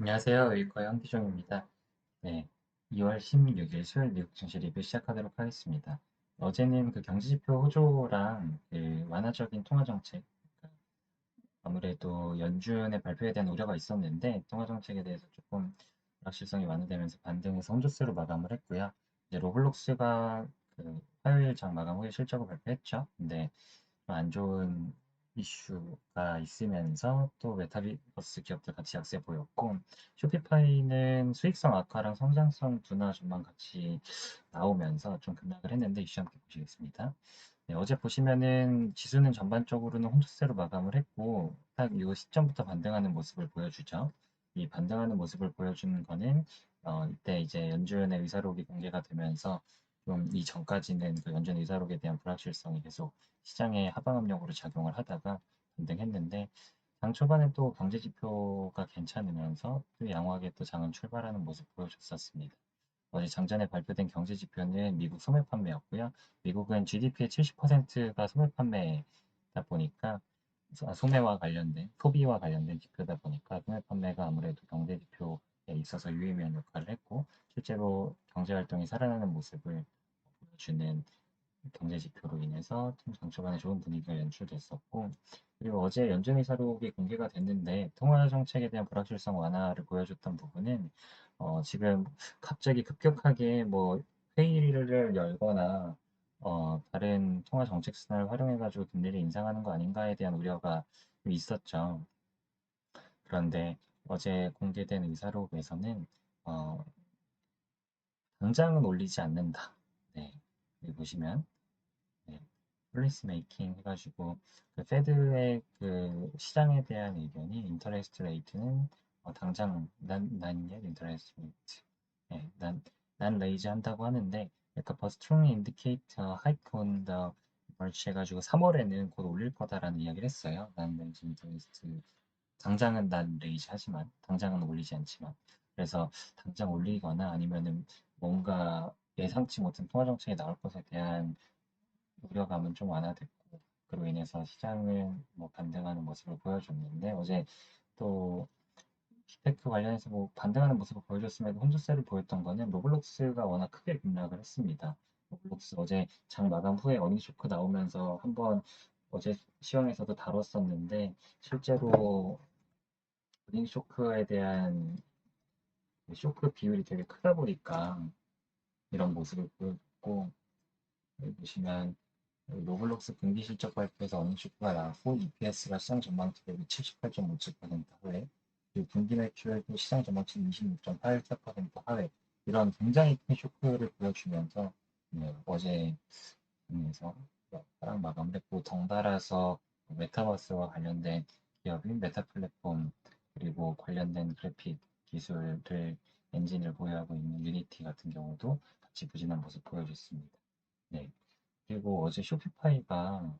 안녕하세요. 의과 현기종입니다. 네, 2월 16일 수요일 미국 증시 리뷰 시작하도록 하겠습니다. 어제는 그 경제지표 호조랑 그 완화적인 통화정책, 아무래도 연준의 발표에 대한 우려가 있었는데 통화정책에 대해서 조금 불확실성이 완화되면서 반등해서 혼조세로 마감을 했고요. 이제 로블록스가 그 화요일 장 마감 후에 실적을 발표했죠. 근데 좀안 좋은 이슈가 있으면서 또 메타버스 기업들 같이 약세 보였고 쇼피파이는 수익성 악화랑 성장성 둔화 전망 같이 나오면서 좀 급락을 했는데 이슈 함께 보시겠습니다. 네, 어제 보시면은 지수는 전반적으로는 혼조세로 마감을 했고 딱 이 시점부터 반등하는 모습을 보여주죠. 이 반등하는 모습을 보여주는 거는 어, 이때 이제 연준의 의사록이 공개가 되면서 좀 이전까지는 그 연준 의사록에 대한 불확실성이 계속 시장의 하방 압력으로 작용을 하다가 반등했는데 장 초반에 또 경제 지표가 괜찮으면서 또 양호하게 또 장은 출발하는 모습 보여줬었습니다. 어제 장전에 발표된 경제 지표는 미국 소매 판매였고요. 미국은 GDP의 70%가 소매 판매다 보니까 아, 소매와 관련된 소비와 관련된 지표다 보니까 소매 판매가 아무래도 경제 지표에 있어서 유의미한 역할을 했고 실제로 경제 활동이 살아나는 모습을 보여주는 경제 지표로 인해서 장초반에 좋은 분위기가 연출됐었고 그리고 어제 연준의 사록이 공개가 됐는데 통화 정책에 대한 불확실성 완화를 보여줬던 부분은 어, 지금 갑자기 급격하게 뭐 회의를 열거나 어, 다른 통화 정책 수단을 활용해가지고 금리를 인상하는 거 아닌가에 대한 우려가 좀 있었죠. 그런데 어제 공개된 의사록에서는 어, 당장은 올리지 않는다. 네, 여기 보시면 네, 폴리스 메이킹 해가지고 그 페드의 그 시장에 대한 의견이 인터레스트 레이트는 어, 당장 난난예 인터레스트 레이트 네, 난난 레이즈 한다고 하는데 그러니까 버 스트롱 인디케이터 하이크 온더 멀치 해가지고 3월에는 곧 올릴 거다라는 이야기를 했어요. 난 레이즈 인터레스트 당장은 난 레이즈 하지만 당장은 올리지 않지만 그래서 당장 올리거나 아니면은 뭔가 예상치 못한 통화 정책이 나올 것에 대한 우려감은 좀 완화됐고 그로 인해서 시장은 뭐 반등하는 모습을 보여줬는데 어제 또 스테크 관련해서 뭐 반등하는 모습을 보여줬음에도 혼조세를 보였던 거는 로블록스가 워낙 크게 급락을 했습니다. 로블록스 어제 장 마감 후에 어닝 쇼크 나오면서 한번 어제 시황에서도 다뤘었는데 실제로 어닝 쇼크에 대한 쇼크 비율이 되게 크다 보니까 이런 모습을 보였고 여기 보시면 로블록스 분기 실적 발표에서 어닝 쇼크가 나왔고 EPS가 시장 전망치 대비 78.57% 하회 그리고 분기 매출도 시장 전망치 26.84% 하회 이런 굉장히 큰 쇼크를 보여주면서 네, 어제 에서 마감을 했고 덩달아서 메타버스와 관련된 기업인 메타 플랫폼 그리고 관련된 그래픽 기술을 엔진을 보유하고 있는 유니티 같은 경우도 같이 부진한 모습 보여줬습니다. 네. 그리고 어제 쇼피파이가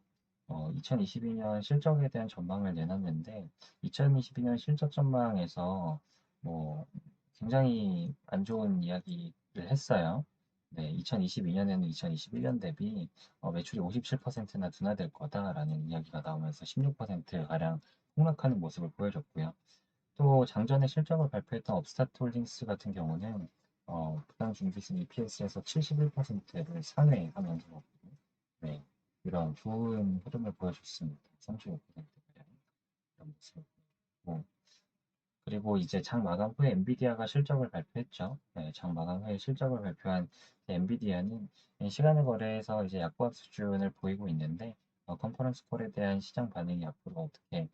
어, 2022년 실적에 대한 전망을 내놨는데 2022년 실적 전망에서 뭐 굉장히 안 좋은 이야기를 했어요. 네, 2022년에는 2021년 대비 어, 매출이 57%나 둔화될 거다라는 이야기가 나오면서 16%가량 폭락하는 모습을 보여줬고요. 또 장전에 실적을 발표했던 업스타트 홀딩스 같은 경우는 어, 부당 중기순 EPS에서 71%를 상회하면서 네, 이런 좋은 흐름을 보여줬습니다. 35%가량 이런 모습. 뭐, 그리고 이제 장 마감 후에 엔비디아가 실적을 발표했죠. 네, 장 마감 후에 실적을 발표한 엔비디아는 시간을 거래해서 이제 약보합 수준을 보이고 있는데 어, 컨퍼런스 콜에 대한 시장 반응이 앞으로 어떻게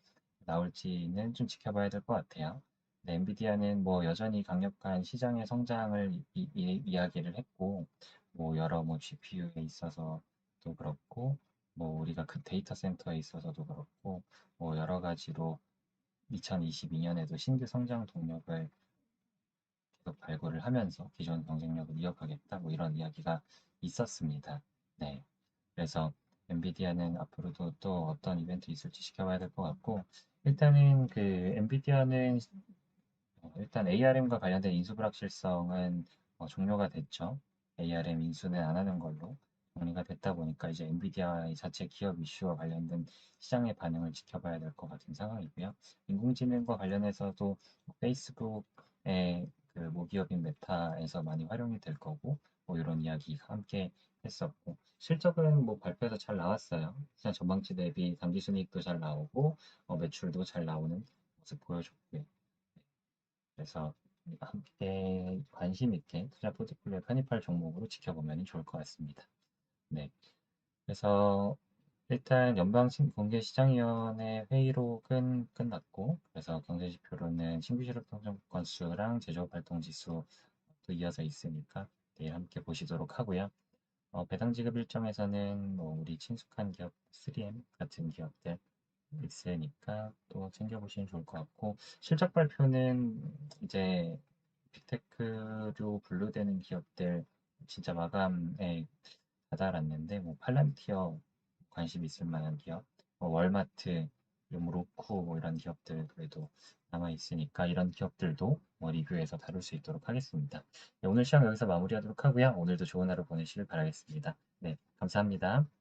나올지는 좀 지켜봐야 될 것 같아요. 네, 엔비디아는 뭐 여전히 강력한 시장의 성장을 이, 이, 이 야기를 했고 뭐 여러 뭐 GPU에 있어서 도 그렇고 뭐 우리가 그 데이터 센터에 있어서도 그렇고 뭐 여러 가지로 2022년에도 신규 성장 동력을 계속 발굴을 하면서 기존 경쟁력을 이어가겠다 뭐 이런 이야기가 있었습니다. 네. 그래서 엔비디아는 앞으로도 또 어떤 이벤트 있을지 지켜봐야 될 것 같고 일단은 그 엔비디아는 어, 일단 ARM과 관련된 인수 불확실성은 어, 종료가 됐죠. ARM 인수는 안 하는 걸로 정리가 됐다 보니까 이제 엔비디아 자체 기업 이슈와 관련된 시장의 반응을 지켜봐야 될 것 같은 상황이고요. 인공지능과 관련해서도 페이스북 의 그 모기업인 메타에서 많이 활용이 될 거고 뭐 이런 이야기 함께 했었고 실적은 뭐 발표해서 잘 나왔어요. 시장 전망치 대비 당기순이익도 잘 나오고 어, 매출도 잘 나오는 모습 보여줬고요. 그래서 함께 관심 있게 투자 포트폴리오 편입할 종목으로 지켜보면 좋을 것 같습니다. 네. 그래서 일단 연방 공개시장위원회 회의록은 끝났고 그래서 경제지표로는 신규 실업 평점 건수랑 제조업 활동 지수도 이어서 있으니까 내일 함께 보시도록 하고요. 어, 배당 지급 일정에서는 뭐 우리 친숙한 기업 3M 같은 기업들 있으니까 또 챙겨보시면 좋을 것 같고 실적 발표는 이제 빅테크로 분류되는 기업들 진짜 마감에 다다랐는데 뭐 팔란티어 관심 있을 만한 기업, 뭐 월마트, 뭐 로쿠 뭐 이런 기업들 그래도 남아 있으니까 이런 기업들도 뭐 리뷰해서 다룰 수 있도록 하겠습니다. 네, 오늘 시간 여기서 마무리하도록 하고요. 오늘도 좋은 하루 보내시길 바라겠습니다. 네, 감사합니다.